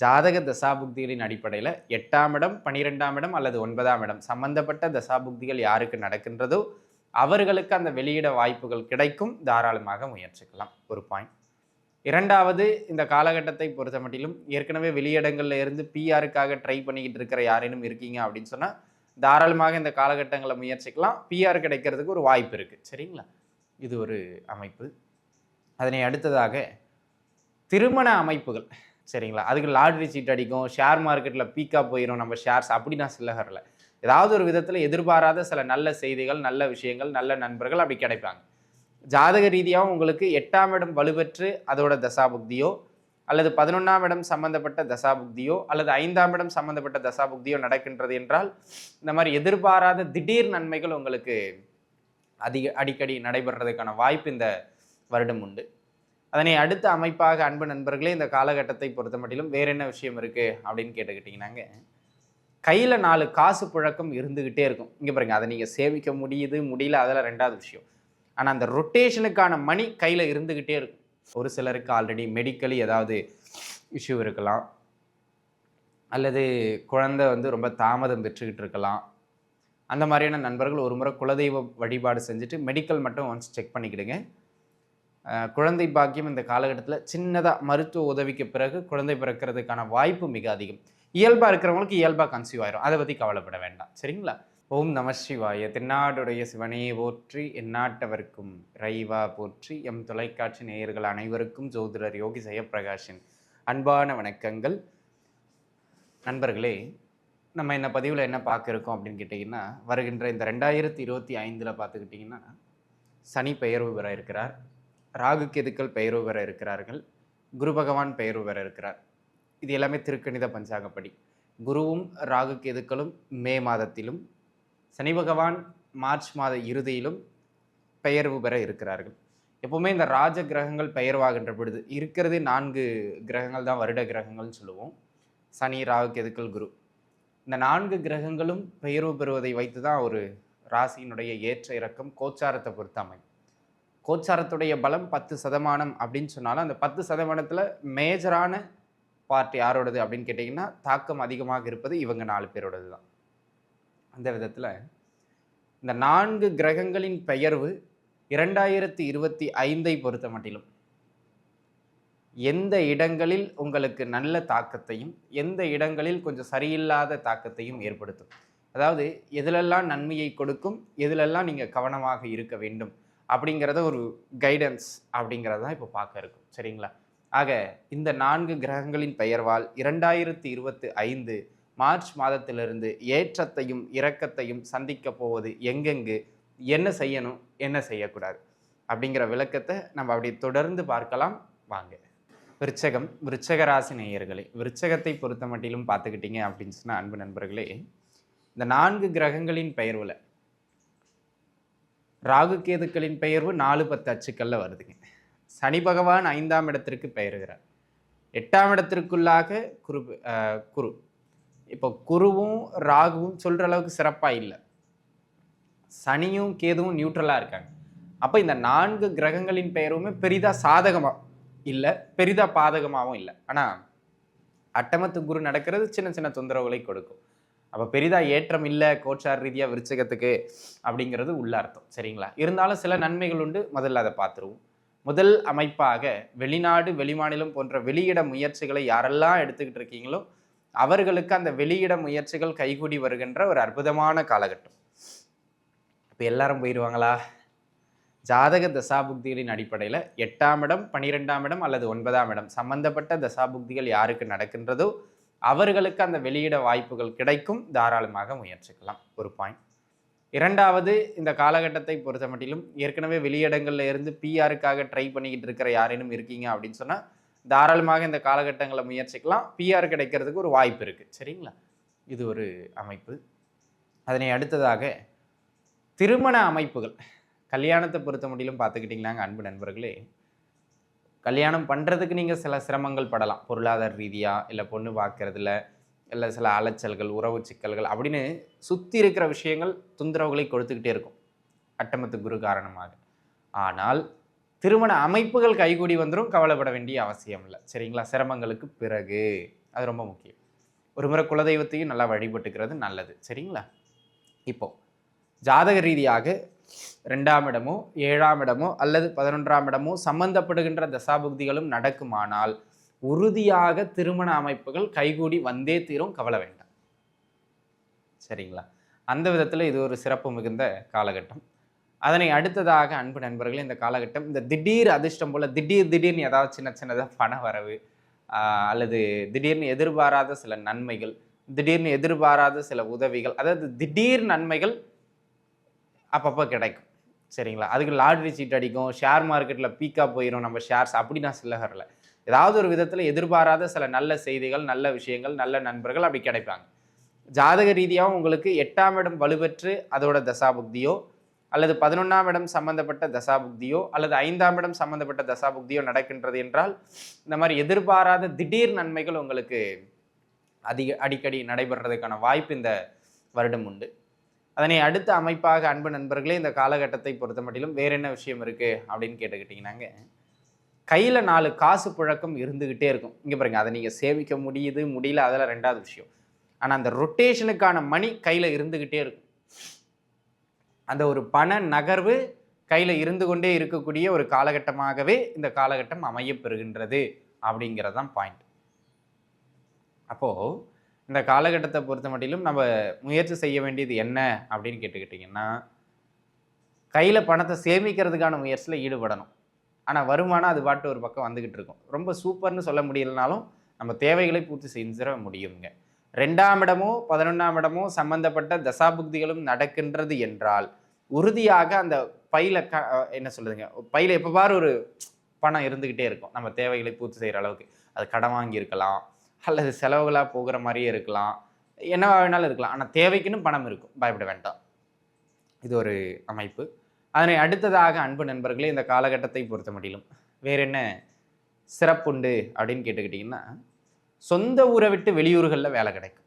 ஜாதக தசாபுக்திகளின் அடிப்படையில் எட்டாம் இடம் பனிரெண்டாம் இடம் அல்லது ஒன்பதாம் இடம். சம்பந்தப்பட்ட தசாபுக்திகள் யாருக்கு நடக்கின்றதோ அவர்களுக்கு அந்த வெளியிட வாய்ப்புகள் கிடைக்கும். தாராளமாக முயற்சிக்கலாம். ஒரு பாயிண்ட் இரண்டாவது இந்த காலகட்டத்தை பொறுத்த மட்டிலும் ஏற்கனவே வெளியிடங்களில் இருந்து பிஆருக்காக ட்ரை பண்ணிக்கிட்டு இருக்கிற யாரேனும் இருக்கீங்க அப்படின்னு சொன்னால் தாராளமாக இந்த காலகட்டங்களை முயற்சிக்கலாம். பிஆர் கிடைக்கிறதுக்கு ஒரு வாய்ப்பு இருக்குது சரிங்களா? இது ஒரு அமைப்பு. அதனை அடுத்ததாக திருமண அமைப்புகள். சரிங்களா? அதுக்கு லாட்ரி சீட் அடிக்கும் ஷேர் மார்க்கெட்டில் பீக்கா போயிடும் நம்ம ஷேர்ஸ். அப்படி நான் சொல்ல வரல ஏதாவது ஒரு விதத்தில் எதிர்பாராத சில நல்ல செய்திகள் நல்ல விஷயங்கள் நல்ல நண்பர்கள் அப்படி கிடைப்பாங்க. ஜாதக ரீதியாகவும் உங்களுக்கு எட்டாம் இடம் வலுப்பெற்று அதோட தசாபுக்தியோ அல்லது பதினொன்றாம் இடம் சம்பந்தப்பட்ட தசாபுக்தியோ அல்லது ஐந்தாம் இடம் சம்பந்தப்பட்ட தசாபுக்தியோ நடக்கின்றது என்றால் இந்த மாதிரி எதிர்பாராத திடீர் நன்மைகள் உங்களுக்கு அதிக அடிக்கடி நடைபெறதுக்கான வாய்ப்பு இந்த வருடம் உண்டு. அதனை அடுத்த அமைப்பாக அன்பு நண்பர்களே இந்த காலகட்டத்தை பொறுத்த மட்டிலும் வேற என்ன விஷயம் இருக்கு அப்படின்னு கேட்டுக்கிட்டீங்கன்னாங்க. கையில நாலு காசு புழக்கம் இருந்துகிட்டே இருக்கும். இங்க பாருங்க அதை நீங்க சேமிக்க முடியுது முடியல அதெல்லாம் ரெண்டாவது விஷயம். ஆனா அந்த ரொட்டேஷனுக்கான மணி கையில இருந்துகிட்டே இருக்கும். ஒரு சிலருக்கு ஆல்ரெடி மெடிக்கலி ஏதாவது இஷ்யூ இருக்கலாம். அல்லது குழந்தை வந்து ரொம்ப தாமதம் பெற்றுக்கிட்டு இருக்கலாம். அந்த மாதிரியான நண்பர்கள் ஒரு முறை குலதெய்வ வழிபாடு செஞ்சுட்டு மெடிக்கல் மட்டும் ஒன்ஸ் செக் பண்ணிக்கிடுங்க. குழந்தை பாக்கியம் இந்த காலகட்டத்தில் சின்னதாக மருத்துவ உதவிக்கு பிறகு குழந்தை பிறக்கிறதுக்கான வாய்ப்பு மிக அதிகம். இயல்பாக இருக்கிறவங்களுக்கு இயல்பாக கன்சீவ் ஆயிரும். அதை பற்றி கவலைப்பட வேண்டாம். சரிங்களா? ஓம் நம சிவாய. தென்னாடுடைய சிவனே போற்றி எந்நாட்டவர்க்கும் ரைவா போற்றி எம் தொலைக்காட்சி நேயர்கள் அனைவருக்கும் ஜோதிடர் யோகி ஜெயப்பிரகாஷின் அன்பான வணக்கங்கள். நண்பர்களே நம்ம என்ன பதிவில் என்ன பார்க்குறோம் அப்படின்னு கேட்டிங்கன்னா வருகின்ற இந்த ரெண்டாயிரத்தி இருபத்தி ஐந்தில் பார்த்துக்கிட்டிங்கன்னா சனி பெயர்வு பெற இருக்கிறார். ராகு கேதுக்கள் பெயர்வு பெற இருக்கிறார்கள். குரு பகவான் பெயர்வு பெற இருக்கிறார். இது எல்லாமே திருக்கணித பஞ்சாங்கப்படி. குருவும் ராகு கேதுக்களும் மே மாதத்திலும் சனி பகவான் மார்ச் மாத இறுதியிலும் பெயர்வு பெற இருக்கிறார்கள். எப்போவுமே இந்த ராஜ கிரகங்கள் பெயர்வாகின்ற பொழுது இருக்கிறதே நான்கு கிரகங்கள் தான் வருட கிரகங்கள்னு சொல்லுவோம். சனி ராகு கேதுக்கள் குரு. இந்த நான்கு கிரகங்களும் பெயர்வு பெறுவதை வைத்து தான் ஒரு ராசியினுடைய ஏற்ற இறக்கம் கோச்சாரத்தை பொறுத்து அமையும். கோச்சாரத்துடைய பலம் பத்து சதமானம் அப்படின்னு சொன்னாலும் அந்த பத்து சதமானத்தில் மேஜரான பார்ட் யாரோடது அப்படின்னு கேட்டிங்கன்னா தாக்கம் அதிகமாக இருப்பது இவங்க நாலு பேரோடது தான் அந்த விதத்தில் இந்த நான்கு கிரகங்களின் பெயர்வு இரண்டாயிரத்தி இருபத்தி ஐந்தை பொறுத்த மட்டிலும் எந்த இடங்களில் உங்களுக்கு நல்ல தாக்கத்தையும் எந்த இடங்களில் கொஞ்சம் சரியில்லாத தாக்கத்தையும் ஏற்படுத்தும். அதாவது எதிலெல்லாம் நன்மையை கொடுக்கும் எதிலெல்லாம் நீங்கள் கவனமாக இருக்க வேண்டும் அப்படிங்கிறத ஒரு கைடன்ஸ் அப்படிங்கிறது தான் இப்போ பார்க்க இருக்கும். சரிங்களா? ஆக இந்த நான்கு கிரகங்களின் பெயர்வால் இரண்டாயிரத்தி இருபத்தி ஐந்து மார்ச் மாதத்திலிருந்து ஏற்றத்தையும் இரக்கத்தையும் சந்திக்க போவது எங்கெங்கு என்ன செய்யணும் என்ன செய்யக்கூடாது அப்படிங்கிற விளக்கத்தை நம்ம அப்படி தொடர்ந்து பார்க்கலாம். வாங்க. விருச்சகம் விருச்சகராசி நேயர்களே விருச்சகத்தை பொறுத்த மட்டிலும் பார்த்துக்கிட்டீங்க அப்படின்னு சொன்னால் அன்பு நண்பர்களே இந்த நான்கு கிரகங்களின் பெயர்வில் ராகு கேதுக்களின் பெயர்வு நாலு பத்து அச்சுக்களில் வருதுங்க. சனி பகவான் ஐந்தாம் இடத்திற்கு பெயர்கிறார். எட்டாம் இடத்திற்குள்ளாக குரு குரு. இப்போ குருவும் ராகுவும் சொல்கிற அளவுக்கு சிறப்பாக இல்லை. சனியும் கேதுவும் நியூட்ரலாக இருக்காங்க. அப்போ இந்த நான்கு கிரகங்களின் பெயருமே பெரிதாக சாதகமாக இல்லை பெரிதா பாதகமாகவும் இல்லை. ஆனால் அட்டமத்து குரு நடக்கிறது சின்ன சின்ன தொந்தரவுகளை கொடுக்கும். அப்போ பெரிதா ஏற்றம் இல்லை கோச்சார் ரீதியாக விருச்சகத்துக்கு அப்படிங்கிறது உள்ள அர்த்தம் சரிங்களா? இருந்தாலும் சில நன்மைகள் உண்டு. முதல்ல அதை பார்த்துருவோம். முதல் அமைப்பாக வெளிநாடு வெளிமாநிலம் போன்ற வெளியிட முயற்சிகளை யாரெல்லாம் எடுத்துக்கிட்டு இருக்கீங்களோ அவர்களுக்கு அந்த வெளியிட முயற்சிகள் கைகூடி வருகின்ற ஒரு அற்புதமான காலகட்டம். இப்போ எல்லாரும் போயிடுவாங்களா ஜாதக தசாபுக்திகளின் அடிப்படையில் எட்டாம் இடம் பனிரெண்டாம் இடம் அல்லது ஒன்பதாம் இடம் சம்பந்தப்பட்ட தசாபுக்திகள் யாருக்கு நடக்கின்றதோ அவர்களுக்கு அந்த வெளியிட வாய்ப்புகள் கிடைக்கும். தாராளமாக முயற்சிக்கலாம். ஒரு பாயிண்ட் இரண்டாவது இந்த காலகட்டத்தை பொறுத்த மட்டிலும் ஏற்கனவே வெளியிடங்கள்ல இருந்து பிஆருக்காக ட்ரை பண்ணிக்கிட்டு இருக்கிற யாரேனும் இருக்கீங்க அப்படின்னு சொன்னால் தாராளமாக இந்த காலகட்டங்களை முயற்சிக்கலாம். பிஆர் கிடைக்கிறதுக்கு ஒரு வாய்ப்பு இருக்குது சரிங்களா? இது ஒரு அமைப்பு. அதனை அடுத்ததாக திருமண அமைப்புகள். கல்யாணத்தை பொறுத்த முடியலும் பார்த்துக்கிட்டிங்களாங்க அன்பு நண்பர்களே கல்யாணம் பண்ணுறதுக்கு நீங்கள் சில சிரமங்கள் படலாம். பொருளாதார ரீதியாக இல்லை பொண்ணு பார்க்குறதுல இல்லை சில அலைச்சல்கள் உறவு சிக்கல்கள் அப்படின்னு சுற்றி இருக்கிற விஷயங்கள் தொந்தரவுகளை கொடுத்துக்கிட்டே இருக்கும். அட்டமத்து குரு காரணமாக. ஆனால் திருமண அமைப்புகள் கைகூடி வந்துடும் கவலைப்பட வேண்டிய அவசியம் இல்லை. சரிங்களா? சிரமங்களுக்கு பிறகு. அது ரொம்ப முக்கியம். ஒரு முறை குலதெய்வத்தையும் நல்லா வழிபட்டுக்கிறது நல்லது. சரிங்களா? இப்போ ஜாதக ரீதியாக ரெண்டாம் இடமோ ஏழாம் இடமோ அல்லது பதினொன்றாம் இடமோ சம்பந்தப்படுகின்ற தசாபுக்திகளும் நடக்குமானால் உறுதியாக திருமண அமைப்புகள் கைகூடி வந்தே தீரும் கவலை வேண்டாம். சரிங்களா? அந்த விதத்தில் இது ஒரு சிறப்பு மிகுந்த காலகட்டம். அதனை அடுத்ததாக அன்பு நண்பர்களே இந்த காலகட்டம் இந்த திடீர் அதிர்ஷ்டம் போல் திடீர் திடீர்னு ஏதாவது சின்ன சின்னதாக பண வரவு அல்லது திடீர்னு எதிர்பாராத சில நன்மைகள் திடீர்னு எதிர்பாராத சில உதவிகள் அதாவது திடீர் நன்மைகள் அப்பப்போ கிடைக்கும். சரிங்களா? அதுக்கு லாட்ரி சீட் அடிக்கும் ஷேர் மார்க்கெட்டில் பீக்காக போயிடும் நம்ம ஷேர்ஸ் அப்படி நான் சொல்ல வரல. ஏதாவது ஒரு விதத்தில் எதிர்பாராத சில நல்ல செய்திகள் நல்ல விஷயங்கள் நல்ல நண்பர்கள் அப்படி கிடைப்பாங்க. ஜாதக ரீதியாகவும் உங்களுக்கு எட்டாம் இடம் வலுப்பெற்று அதோட தசாபுக்தியோ அல்லது பதினொன்றாம் இடம் சம்பந்தப்பட்ட தசாபுக்தியோ அல்லது ஐந்தாம் இடம் சம்பந்தப்பட்ட தசாபுக்தியோ நடக்கின்றது என்றால் இந்த மாதிரி எதிர்பாராத திடீர் நன்மைகள் உங்களுக்கு அதிக அடிக்கடி நடைபெறதுக்கான வாய்ப்பு இந்த வருடம் உண்டு. அதனை அடுத்த அமைப்பாக அன்பு நண்பர்களே இந்த காலகட்டத்தை பொறுத்த மட்டிலும் வேற என்ன விஷயம் இருக்குது அப்படின்னு கேட்டுக்கிட்டிங்கனாங்க கையில் நாலு காசு புழக்கம் இருந்துக்கிட்டே இருக்கும். இங்கே பாருங்க அதை நீங்கள் சேமிக்க முடியுது முடியல அதெல்லாம் ரெண்டாவது விஷயம். ஆனால் அந்த ரொட்டேஷனுக்கான மணி கையில் இருந்துக்கிட்டே இருக்கும். அந்த ஒரு பண நகர்வு கையில் இருந்து கொண்டே இருக்கக்கூடிய ஒரு காலகட்டமாகவே இந்த காலகட்டம் அமையப்பெறுகின்றது அப்படிங்கிறதான் அப்படிங்கிறது தான் பாயிண்ட் அப்போது இந்த காலகட்டத்தை பொறுத்த மட்டிலும் நம்ம முயற்சி செய்ய வேண்டியது என்ன அப்படின்னு கேட்டுக்கிட்டிங்கன்னா கையில் பணத்தை சேமிக்கிறதுக்கான முயற்சியில் ஈடுபடணும். ஆனால் வருமானம் அது பாட்டு ஒரு பக்கம் வந்துக்கிட்டு இருக்கும். ரொம்ப சூப்பர்னு சொல்ல முடியலனாலும் நம்ம தேவைகளை பூர்த்தி செஞ்சிட முடியுங்க. ரெண்டாம் இடமோ பதினொன்றாம் இடமோ சம்பந்தப்பட்ட தசாபுக்திகளும் நடக்கின்றது என்றால் உறுதியாக அந்த பையில க என்ன சொல்லுதுங்க பையில எப்போ பாரு ஒரு பணம் இருந்துக்கிட்டே இருக்கும். நம்ம தேவைகளை பூர்த்தி செய்கிற அளவுக்கு. அது கடன் வாங்கியிருக்கலாம். அல்லது செலவுகளாக போகிற மாதிரியே இருக்கலாம். என்ன வேணாலும் இருக்கலாம். ஆனால் தேவைக்குன்னு பணம் இருக்கும். பயப்பட வேண்டாம். இது ஒரு அமைப்பு. அதனை அடுத்ததாக அன்பு நண்பர்களே இந்த காலகட்டத்தை பொறுத்த முடியலும் வேற என்ன சிறப்புண்டு அப்படின்னு கேட்டுக்கிட்டிங்கன்னா சொந்த ஊரை விட்டு வெளியூர்களில் வேலை கிடைக்கும்.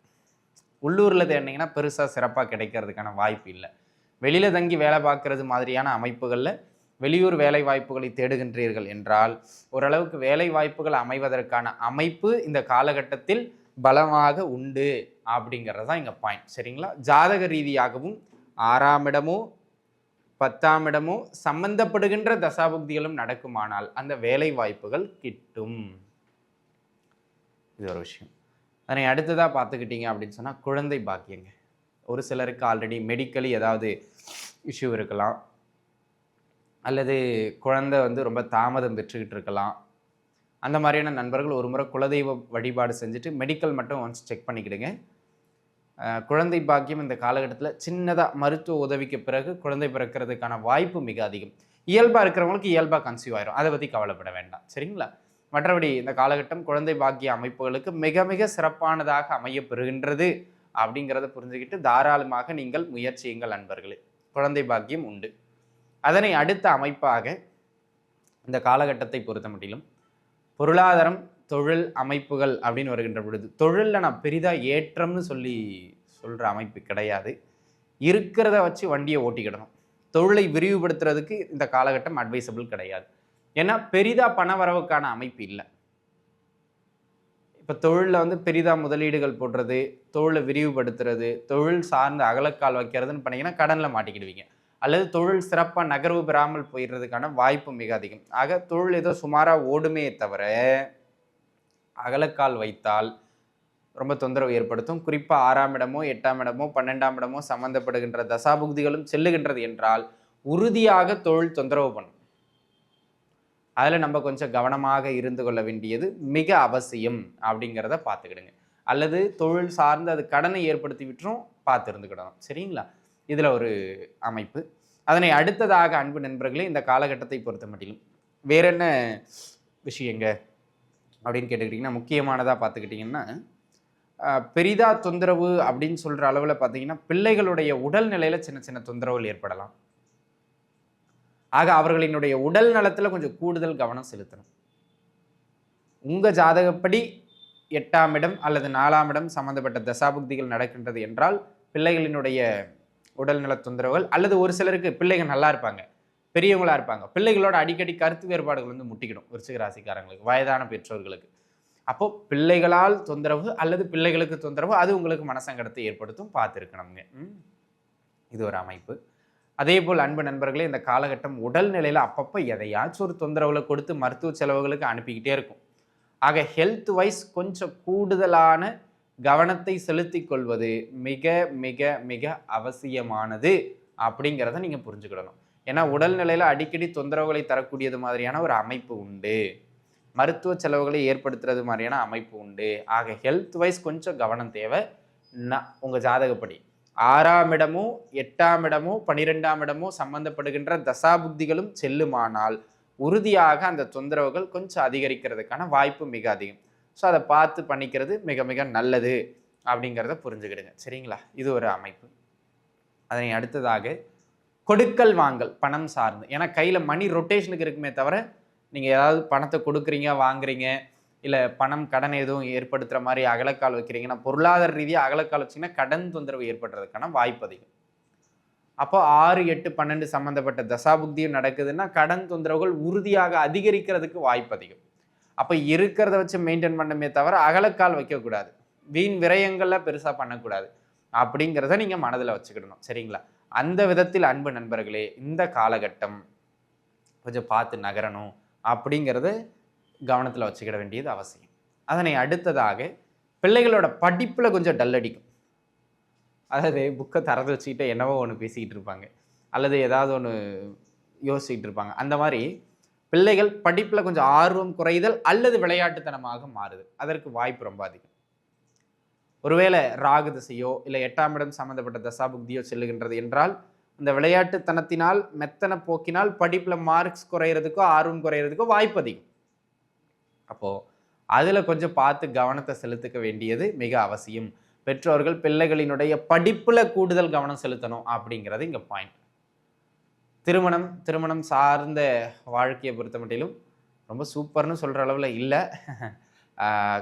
உள்ளூரில் தேடினீங்கன்னா பெருசாக சிறப்பாக கிடைக்கிறதுக்கான வாய்ப்பு இல்லை. வெளியில் தங்கி வேலை பார்க்கறது மாதிரியான அமைப்புகளில் வெளியூர் வேலை வாய்ப்புகளை தேடுகின்றீர்கள் என்றால் ஓரளவுக்கு வேலை வாய்ப்புகள் அமைவதற்கான அமைப்பு இந்த காலகட்டத்தில் பலமாக உண்டு அப்படிங்கிறது தான் இங்கே பாயிண்ட் சரிங்களா? ஜாதக ரீதியாகவும் ஆறாம் இடமோ பத்தாம் இடமோ சம்பந்தப்படுகின்ற தசாபுக்திகளும் நடக்குமானால் அந்த வேலை வாய்ப்புகள் கிட்டும். இது ஒரு விஷயம். அதனை அடுத்ததாக பார்த்துக்கிட்டீங்க அப்படின்னு சொன்னால் குழந்தை பாக்கியங்க. ஒரு சிலருக்கு ஆல்ரெடி மெடிக்கலி ஏதாவது இஷ்யூ இருக்கலாம். அல்லது குழந்தை வந்து ரொம்ப தாமதம் பெற்றுக்கிட்டு இருக்கலாம். அந்த மாதிரியான நண்பர்கள் ஒரு முறை குலதெய்வ வழிபாடு செஞ்சுட்டு மெடிக்கல் மட்டும் ஒன்ஸ் செக் பண்ணிக்கிடுங்க. குழந்தை பாக்கியம் இந்த காலகட்டத்தில் சின்னதாக மருத்துவ உதவிக்கு பிறகு குழந்தை பிறக்கிறதுக்கான வாய்ப்பு மிக அதிகம். இயல்பாக இருக்கிறவங்களுக்கு இயல்பாக கன்சீவ் ஆயிரும். அதை பற்றி கவலைப்பட வேண்டாம். சரிங்களா? மற்றபடி இந்த காலகட்டம் குழந்தை பாக்கிய அமைப்புகளுக்கு மிக மிக சிறப்பானதாக அமையப்பெறுகின்றது அப்படிங்கிறத புரிஞ்சுக்கிட்டு தாராளமாக நீங்கள் முயற்சியுங்கள் நண்பர்களே. குழந்தை பாக்கியம் உண்டு. அதனை அடுத்த அமைப்பாக இந்த காலகட்டத்தை பொறுத்த மட்டிலும் பொருளாதாரம் தொழில் அமைப்புகள் அப்படின்னு வருகின்ற பொழுது தொழிலில் நான் பெரிதாக ஏற்றம்னு சொல்லி சொல்கிற அமைப்பு கிடையாது. இருக்கிறத வச்சு வண்டியை ஓட்டிக்கிடணும். தொழிலை விரிவுபடுத்துறதுக்கு இந்த காலகட்டம் அட்வைசபிள் கிடையாது. ஏன்னா பெரிதாக பண வரவுக்கான அமைப்பு இல்லை. இப்போ தொழிலில் வந்து பெரிதாக முதலீடுகள் போடுறது தொழிலை விரிவுபடுத்துறது தொழில் சார்ந்து அகலக்கால் வைக்கிறதுன்னு பண்ணீங்கன்னா கடனில் மாட்டிக்கிடுவீங்க. அல்லது தொழில் சிறப்பாக நகர்வு பெறாமல் போயிடுறதுக்கான வாய்ப்பு மிக அதிகம். ஆக தொழில் ஏதோ சுமாராக ஓடுமே தவிர அகலக்கால் வைத்தால் ரொம்ப தொந்தரவு ஏற்படுத்தும். குறிப்பாக ஆறாம் இடமோ எட்டாம் இடமோ பன்னெண்டாம் இடமோ சம்மந்தப்படுகின்ற தசாபுக்திகளும் செல்லுகின்றது என்றால் உறுதியாக தொழில் தொந்தரவு பண்ணும். அதில் நம்ம கொஞ்சம் கவனமாக இருந்து கொள்ள வேண்டியது மிக அவசியம் அப்படிங்கிறத பார்த்துக்கிடுங்க. அல்லது தொழில் சார்ந்து அது கடனை ஏற்படுத்தி விட்டுரும் பார்த்து இருந்துக்கிடணும் சரிங்களா? இதில் ஒரு அமைப்பு. அதனை அடுத்ததாக அன்பு நண்பர்களே இந்த காலகட்டத்தை பொறுத்த மட்டிலும் வேற என்ன விஷயங்க அப்படின்னு கேட்டுக்கிட்டிங்கன்னா முக்கியமானதாக பார்த்துக்கிட்டிங்கன்னா பெரிதாக பெரிதா தொந்தரவு அப்படின்னு சொல்கிற அளவில் பார்த்தீங்கன்னா பிள்ளைகளுடைய உடல்நிலையில் சின்ன சின்ன தொந்தரவுகள் ஏற்படலாம். ஆக அவர்களினுடைய உடல் நலத்தில் கொஞ்சம் கூடுதல் கவனம் செலுத்தணும். உங்கள் ஜாதகப்படி எட்டாம் இடம் அல்லது நாலாம் இடம் சம்மந்தப்பட்ட தசாபுக்திகள் நடக்கின்றது என்றால் பிள்ளைகளினுடைய உடல்நல தொந்தரவுகள் அல்லது ஒரு சிலருக்கு பிள்ளைகள் நல்லா இருப்பாங்க பெரியவங்களா இருப்பாங்க. பிள்ளைகளோட அடிக்கடி கருத்து வேறுபாடுகள் வந்து முட்டிக்கிடும் விருச்சிக ராசிக்காரங்களுக்கு வயதான பெற்றோர்களுக்கு. அப்போ பிள்ளைகளால் தொந்தரவு அல்லது பிள்ளைகளுக்கு தொந்தரவு அது உங்களுக்கு மனசங்கடத்தை ஏற்படுத்தும் பார்த்துருக்கணுங்க இது ஒரு அமைப்பு. அதே போல் அன்பு நண்பர்களே இந்த காலகட்டம் உடல் நிலையில் அப்பப்போ எதையாச்சும் ஒரு தொந்தரவுகளை கொடுத்து மருத்துவ செலவுகளுக்கு அனுப்பிக்கிட்டே இருக்கும். ஆக ஹெல்த் வைஸ் கொஞ்சம் கூடுதலான கவனத்தை செலுத்திக் கொள்வது மிக மிக மிக அவசியமானது அப்படிங்கிறத நீங்கள் புரிஞ்சுக்கிடணும். ஏன்னா உடல்நிலையில் அடிக்கடி தொந்தரவுகளை தரக்கூடியது மாதிரியான ஒரு அமைப்பு உண்டு. மருத்துவ செலவுகளை ஏற்படுத்துறது மாதிரியான அமைப்பு உண்டு. ஆக ஹெல்த் வைஸ் கொஞ்சம் கவனம் தேவை. நான் உங்கள் ஜாதகப்படி. ஆறாம் இடமோ எட்டாம் இடமோ பனிரெண்டாம் இடமோ சம்பந்தப்படுகின்ற தசாபுக்திகளும் செல்லுமானால் உறுதியாக அந்த தொந்தரவுகள் கொஞ்சம் அதிகரிக்கிறதுக்கான வாய்ப்பு மிக அதிகம். ஸோ அதை பார்த்து பண்ணிக்கிறது மிக மிக நல்லது அப்படிங்கிறத புரிஞ்சுக்கிடுங்க. சரிங்களா? இது ஒரு அமைப்பு. அதனை அடுத்ததாக கொடுக்கல் வாங்கல் பணம் சார்ந்து. ஏன்னா கையில் மணி ரொட்டேஷனுக்கு இருக்குமே தவிர நீங்கள் ஏதாவது பணத்தை கொடுக்குறீங்க வாங்குறீங்க இல்லை பணம் கடன் எதுவும் ஏற்படுத்துகிற மாதிரி அகலக்கால் வைக்கிறீங்கன்னா பொருளாதார ரீதியாக அகலக்கால் வச்சிங்கன்னா கடன் தொந்தரவு ஏற்படுறதுக்கான வாய்ப்பு அதிகம். அப்போ ஆறு எட்டு பன்னெண்டு சம்மந்தப்பட்ட தசாபுக்தியும் நடக்குதுன்னா கடன் தொந்தரவுகள் உறுதியாக அதிகரிக்கிறதுக்கு வாய்ப்பு அதிகம். அப்போ இருக்கிறத வச்சு மெயின்டைன் பண்ணமே தவிர அகலக்கால் வைக்கக்கூடாது. வீண் விரயங்களில் பெருசாக பண்ணக்கூடாது. அப்படிங்கிறத நீங்கள் மனதில் வச்சுக்கிடணும். சரிங்களா? அந்த விதத்தில் அன்பு நண்பர்களே இந்த காலகட்டம் கொஞ்சம் பார்த்து நகரணும் அப்படிங்கிறது கவனத்தில் வச்சுக்கிட வேண்டியது அவசியம். அதனை அடுத்ததாக பிள்ளைகளோட படிப்பில் கொஞ்சம் டல் அடிக்கும். அதாவது புக்கை திறந்து வச்சுக்கிட்டு என்னவோ ஒன்று பேசிக்கிட்டு இருப்பாங்க. அல்லது ஏதாவது ஒன்று யோசிச்சுக்கிட்டு இருப்பாங்க. அந்த மாதிரி பிள்ளைகள் படிப்பில் கொஞ்சம் ஆர்வம் குறைதல் அல்லது விளையாட்டுத்தனமாக மாறுது. அதற்கு வாய்ப்பு ரொம்ப அதிகம். ஒருவேளை ராகு திசையோ இல்லை எட்டாம் இடம் சம்மந்தப்பட்ட தசாபுக்தியோ செல்லுகின்றது என்றால் இந்த விளையாட்டுத்தனத்தினால் மெத்தன போக்கினால் படிப்பில் மார்க்ஸ் குறையிறதுக்கோ ஆர்வம் குறையிறதுக்கோ வாய்ப்பு அதிகம். அப்போது அதில் கொஞ்சம் பார்த்து கவனத்தை செலுத்திக்க வேண்டியது மிக அவசியம். பெற்றோர்கள் பிள்ளைகளினுடைய படிப்பில் கூடுதல் கவனம் செலுத்தணும் அப்படிங்கிறது இங்கே பாயிண்ட் திருமணம் திருமணம் சார்ந்த வாழ்க்கையை பொறுத்த மட்டிலும் ரொம்ப சூப்பர்னு சொல்கிற அளவில் இல்லை.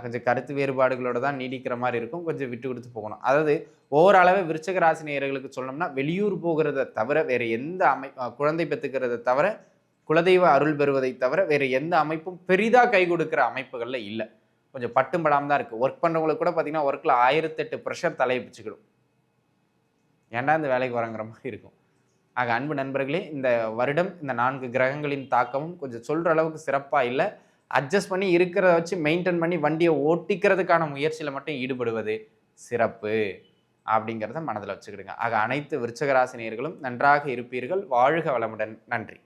கொஞ்சம் கருத்து வேறுபாடுகளோட தான் நீடிக்கிற மாதிரி இருக்கும். கொஞ்சம் விட்டு கொடுத்து போகணும். அதாவது ஓரளவு விருச்சக ராசி நேயர்களுக்கு சொல்லணும்னா வெளியூர் போகிறத தவிர வேறு எந்த அமை குழந்தை பெற்றுக்கிறத தவிர குலதெய்வ அருள் பெறுவதை தவிர வேறு எந்த அமைப்பும் பெரிதாக கை கொடுக்குற அமைப்புகளில் இல்லை. கொஞ்சம் பட்டும் படாமல் தான் இருக்குது ஒர்க் பண்ணுறவங்களுக்கு கூட பார்த்திங்கன்னா ஒர்க்கில் ஆயிரத்தெட்டு ப்ரெஷர் தலையை பிச்சுக்கிடும். ஏன்டா இந்த வேலைக்கு வரங்கிற மாதிரி இருக்கும். ஆக அன்பு நண்பர்களே இந்த வருடம் இந்த நான்கு கிரகங்களின் தாக்கமும் கொஞ்சம் சொல்கிற அளவுக்கு சிறப்பாக இல்லை. அட்ஜஸ்ட் பண்ணி இருக்கிறத வச்சு மெயின்டைன் பண்ணி வண்டியை ஓட்டிக்கிறதுக்கான முயற்சியில் மட்டும் ஈடுபடுவது சிறப்பு அப்படிங்கிறத மனதில் வச்சுக்கிடுங்க. ஆக அனைத்து விருச்சகராசினியர்களும் நன்றாக இருப்பீர்கள். வாழ்க வளமுடன். நன்றி.